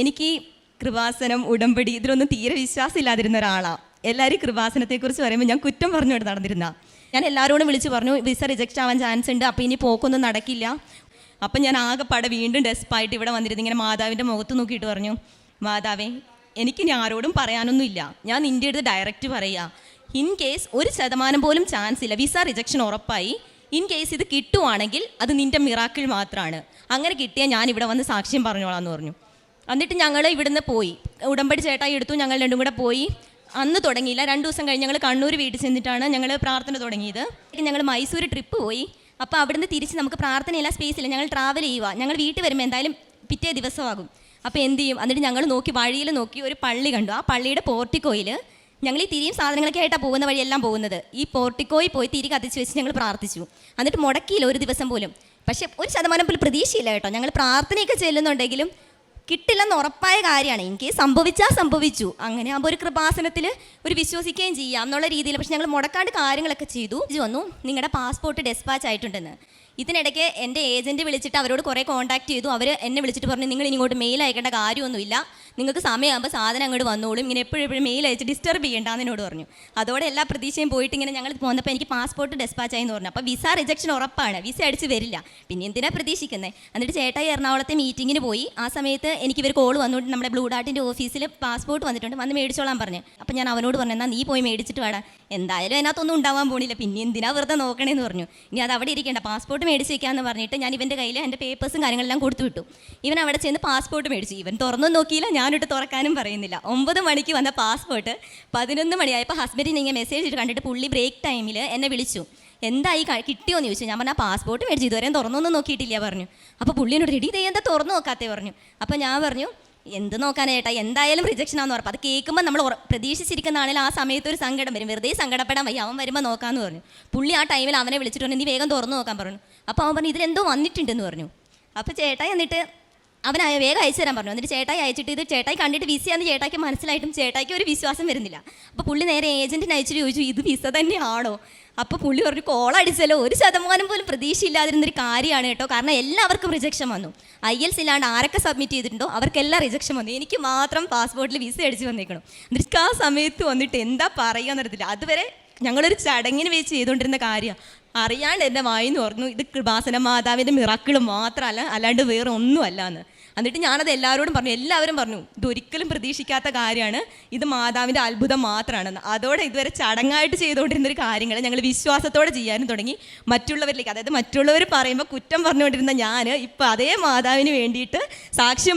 എനിക്ക് കൃപാസനം ഉടമ്പടി ഇതിലൊന്നും തീരെ വിശ്വാസമില്ലാതിരുന്ന ഒരാളാണ് എല്ലാവരും കൃപാസനത്തെക്കുറിച്ച് പറയുമ്പോൾ ഞാൻ കുറ്റം പറഞ്ഞുകൊണ്ട് നടന്നിരുന്ന. ഞാൻ എല്ലാവരോടും വിളിച്ച് പറഞ്ഞു വിസ റിജക്റ്റ് ആവാൻ ചാൻസ് ഉണ്ട് അപ്പോൾ ഇനി പോക്കൊന്നും നടക്കില്ല. അപ്പം ഞാൻ ആകെപ്പാടെ വീണ്ടും ഡെസ്പായിട്ട് ഇവിടെ വന്നിരുന്നു ഇങ്ങനെ മാതാവിന്റെ മുഖത്ത് നോക്കിയിട്ട് പറഞ്ഞു മാതാവേ എനിക്ക് ഇനി ആരോടും പറയാനൊന്നുമില്ല. ഞാൻ നിന്റെ അടുത്ത് ഡയറക്റ്റ് പറയുക ഇൻ കേസ് ഒരു ശതമാനം പോലും ചാൻസ് ഇല്ല വിസ റിജക്ഷൻ ഉറപ്പായി. ഇൻ കേസ് ഇത് കിട്ടുവാണെങ്കിൽ അത് നിന്റെ മിറാക്കിൾ മാത്രമാണ് അങ്ങനെ കിട്ടിയാൽ ഞാൻ ഇവിടെ വന്ന് സാക്ഷ്യം പറഞ്ഞോളാം എന്ന് പറഞ്ഞു. എന്നിട്ട് ഞങ്ങൾ ഇവിടുന്ന് പോയി. ഉടമ്പടി ചേട്ടായി എടുത്തു ഞങ്ങൾ രണ്ടും കൂടെ പോയി. അന്ന് തുടങ്ങിയില്ല. രണ്ട് ദിവസം കഴിഞ്ഞ് ഞങ്ങൾ കണ്ണൂർ വീട്ടിൽ ചെന്നിട്ടാണ് ഞങ്ങൾ പ്രാർത്ഥന തുടങ്ങിയത്. ഞങ്ങൾ മൈസൂർ ട്രിപ്പ് പോയി. അപ്പോൾ അവിടുന്ന് തിരിച്ച് നമുക്ക് പ്രാർത്ഥനയില്ല സ്പേസ് ഇല്ല. ഞങ്ങൾ ട്രാവൽ ചെയ്യുക. ഞങ്ങൾ വീട്ടിൽ വരുമ്പോൾ എന്തായാലും പിറ്റേ ദിവസമാകും. അപ്പോൾ എന്ത് ചെയ്യും? എന്നിട്ട് ഞങ്ങൾ നോക്കി വഴിയിൽ നോക്കി ഒരു പള്ളി കണ്ടു. ആ പള്ളിയുടെ പോർട്ടിക്കോയിൽ ഞങ്ങൾ ഈ തിരിയും സാധനങ്ങളൊക്കെ ആയിട്ടാണ് പോകുന്ന വഴിയെല്ലാം പോകുന്നത്. ഈ പോർട്ടിക്കോയിൽ പോയി തിരി കത്തിച്ച് വെച്ച് ഞങ്ങൾ പ്രാർത്ഥിച്ചു. എന്നിട്ട് മുടക്കിയില്ല ഒരു ദിവസം പോലും. പക്ഷേ ഒരു ശതമാനം പോലും പ്രതീക്ഷയില്ല കേട്ടോ. ഞങ്ങൾ പ്രാർത്ഥനയൊക്കെ ചെല്ലുന്നുണ്ടെങ്കിലും കിട്ടില്ലെന്ന് ഉറപ്പായ കാര്യമാണ്. എനിക്ക് സംഭവിച്ചാൽ സംഭവിച്ചു. അങ്ങനെ ആകുമ്പോൾ ഒരു കൃപാസനത്തിൽ ഒരു വിശ്വസിക്കുകയും ചെയ്യാം എന്നുള്ള രീതിയിൽ. പക്ഷെ ഞങ്ങൾ മുടക്കാണ്ട് കാര്യങ്ങളൊക്കെ ചെയ്തു. വന്നു. നിങ്ങളുടെ പാസ്പോർട്ട് ഡെസ്പാച്ച് ആയിട്ടുണ്ടെന്ന്. ഇതിനിടയ്ക്ക് എന്റെ ഏജന്റ് വിളിച്ചിട്ട് അവരോട് കുറേ കോൺടാക്ട് ചെയ്തു. അവർ എന്നെ വിളിച്ചിട്ട് പറഞ്ഞു നിങ്ങൾ ഇങ്ങോട്ട് മെയിൽ അയക്കേണ്ട കാര്യമൊന്നുമില്ല. നിങ്ങൾക്ക് സമയമാകുമ്പോൾ സാധനം അങ്ങോട്ട് വന്നോളും. ഇങ്ങനെ എപ്പോഴും മെയിൽ അയച്ച് ഡിസ്റ്റർബ് ചെയ്യേണ്ടെന്ന് എന്നോട് പറഞ്ഞു. അതോടെ എല്ലാ പ്രതീക്ഷയും പോയിട്ട് ഇങ്ങനെ ഞങ്ങൾ പോന്നപ്പോൾ എനിക്ക് പാസ്പോർട്ട് ഡെസ്പാച്ച് ആയി എന്ന് പറഞ്ഞു. അപ്പോൾ വിസ റിജക്ഷൻ ഉറപ്പാണ്. വിസ അടിച്ച് വരില്ല. പിന്നെ എന്തിനാ പ്രതീക്ഷിക്കുന്നത് എന്നിട്ട് ചേട്ടായി എറണാകുളത്തെ മീറ്റിങ്ങിന് പോയി. ആ സമയത്ത് എനിക്ക് ഇവർ കോൾ വന്നുകൊണ്ട് നമ്മുടെ ബ്ലൂ ഡാർട്ടിന്റെ ഓഫീസിൽ പാസ്പോർട്ട് വന്നിട്ടുണ്ട്. വന്ന് മേടിച്ചോളാൻ പറഞ്ഞു. അപ്പോൾ ഞാൻ അവനോട് പറഞ്ഞു എന്നാൽ നീ പോയി മേടിച്ചിട്ട് വേണം എന്തായാലും അതിനകത്തൊന്നും ഉണ്ടാവാൻ പോണില്ല. പിന്നെ എന്തിനാ വെറുതെ നോക്കണേന്ന് പറഞ്ഞു. ഇനി അത് അവിടെ ഇരിക്കേണ്ട. പാസ്പോർട്ട് മേടിച്ച് വെക്കാമെന്ന് പറഞ്ഞിട്ട് ഞാൻ ഇവന്റെ കയ്യിൽ എന്റെ പേപ്പേഴ്സും കാര്യങ്ങളെല്ലാം കൊടുത്തു വിട്ടു. ഇവൻ അവിടെ ചെന്ന് പാസ്പോർട്ട് മേടിച്ചു. ഇവൻ തുറന്നും നോക്കിയില്ല. ഞാനിട്ട് തുറക്കാനും പറയുന്നില്ല. ഒമ്പത് മണിക്ക് വന്ന പാസ്പോർട്ട് പതിനൊന്ന് മണിയായപ്പോൾ ഹസ്ബൻഡിന് ഇങ്ങനെ മെസ്സേജ് ഇട്ട് കണ്ടിട്ട് പുള്ളി ബ്രേക്ക് ടൈമിൽ എന്നെ വിളിച്ചു. എന്തായി കിട്ടിയോ എന്ന് ചോദിച്ചു. ഞാൻ പറഞ്ഞാൽ പാസ്പോർട്ട് മേടിച്ചു. ഇതുവരെയും തുറന്നൊന്നും നോക്കിയിട്ടില്ല പറഞ്ഞു. അപ്പോൾ പുള്ളിയോട് റെഡി ഇതേ എന്താ തുറന്നു നോക്കാത്തേ? പറഞ്ഞു. അപ്പോൾ ഞാൻ പറഞ്ഞു എന്ത് നോക്കാനേട്ടാ എന്തായാലും റിജക്ഷൻ ആണെന്ന് ഉറപ്പ് അത് കേൾക്കുമ്പോൾ നമ്മൾ പ്രതീക്ഷിച്ചിരിക്കുന്നതാണെങ്കിൽ ആ സമയത്ത് ഒരു സങ്കടം വരും. വെറുതെ സങ്കടപ്പെടാൻ വയ്യ. അവൻ വരുമ്പോൾ നോക്കാമെന്ന് പറഞ്ഞു. പുള്ളി ആ ടൈമിൽ അവനെ വിളിച്ചിട്ട് നീ വേഗം തുറന്നു നോക്കാൻ പറഞ്ഞു. അപ്പോൾ അവൻ പറഞ്ഞു ഇതിലെന്തോ വന്നിട്ടുണ്ടെന്ന് പറഞ്ഞു. അപ്പോൾ ചേട്ടാ എന്നിട്ട് അവൻ വേഗം അയച്ചു തരാൻ പറഞ്ഞു. എന്നിട്ട് ചേട്ടായി അയച്ചിട്ട് ഇത് ചേട്ടായി കണ്ടിട്ട് വിസയാന്ന് ചേട്ടായിക്ക് മനസ്സിലായിട്ടും ചേട്ടായിക്ക് ഒരു വിശ്വാസം വരുന്നില്ല. അപ്പോൾ പുള്ളി നേരെ ഏജന്റിന് അയച്ചിട്ട് ചോദിച്ചു ഇത് വിസ തന്നെയാണോ? അപ്പോൾ പുള്ളി പറഞ്ഞു കോൾ അടിച്ചല്ലോ. ഒരു ശതമാനം പോലും പ്രതീക്ഷയില്ലാതിരുന്നൊരു കാര്യമാണ് കേട്ടോ. കാരണം എല്ലാവർക്കും റിജക്ഷൻ വന്നു. ഐ എൽസ് ഇല്ലാണ്ട് ആരൊക്കെ സബ്മിറ്റ് ചെയ്തിട്ടുണ്ടോ അവർക്കെല്ലാം റിജക്ഷൻ വന്നു. എനിക്ക് മാത്രം പാസ്പോർട്ടിൽ വിസ അടിച്ച് വന്നേക്കണം എന്നിട്ട് ആ സമയത്ത് വന്നിട്ട് എന്താ പറയുക എന്നറിയത്തില്ല. അതുവരെ ഞങ്ങളൊരു ചടങ്ങിന് വെച്ച് ചെയ്തുകൊണ്ടിരുന്ന കാര്യമാണ് അറിയാണ്ട് എന്റെ വായിന്ന് പറഞ്ഞു ഇത് കൃപാസന മാതാവിന്റെ മിറാക്കിൾ മാത്രമല്ല അല്ലാണ്ട് വേറെ ഒന്നുമല്ല എന്ന് എന്നിട്ട് ഞാനത് എല്ലാവരോടും പറഞ്ഞു. എല്ലാവരും പറഞ്ഞു ഇതൊരിക്കലും പ്രതീക്ഷിക്കാത്ത കാര്യമാണ്. ഇത് മാതാവിന്റെ അത്ഭുതം മാത്രമാണെന്ന്. അതോടെ ഇതുവരെ ചടങ്ങായിട്ട് ചെയ്തുകൊണ്ടിരുന്ന ഒരു കാര്യങ്ങൾ ഞങ്ങൾ വിശ്വാസത്തോടെ ചെയ്യാനും തുടങ്ങി. മറ്റുള്ളവരിലേക്ക് അതായത് മറ്റുള്ളവർ പറയുമ്പോൾ കുറ്റം പറഞ്ഞുകൊണ്ടിരുന്ന ഞാൻ ഇപ്പോൾ അതേ മാതാവിന് വേണ്ടിയിട്ട് സാക്ഷ്യം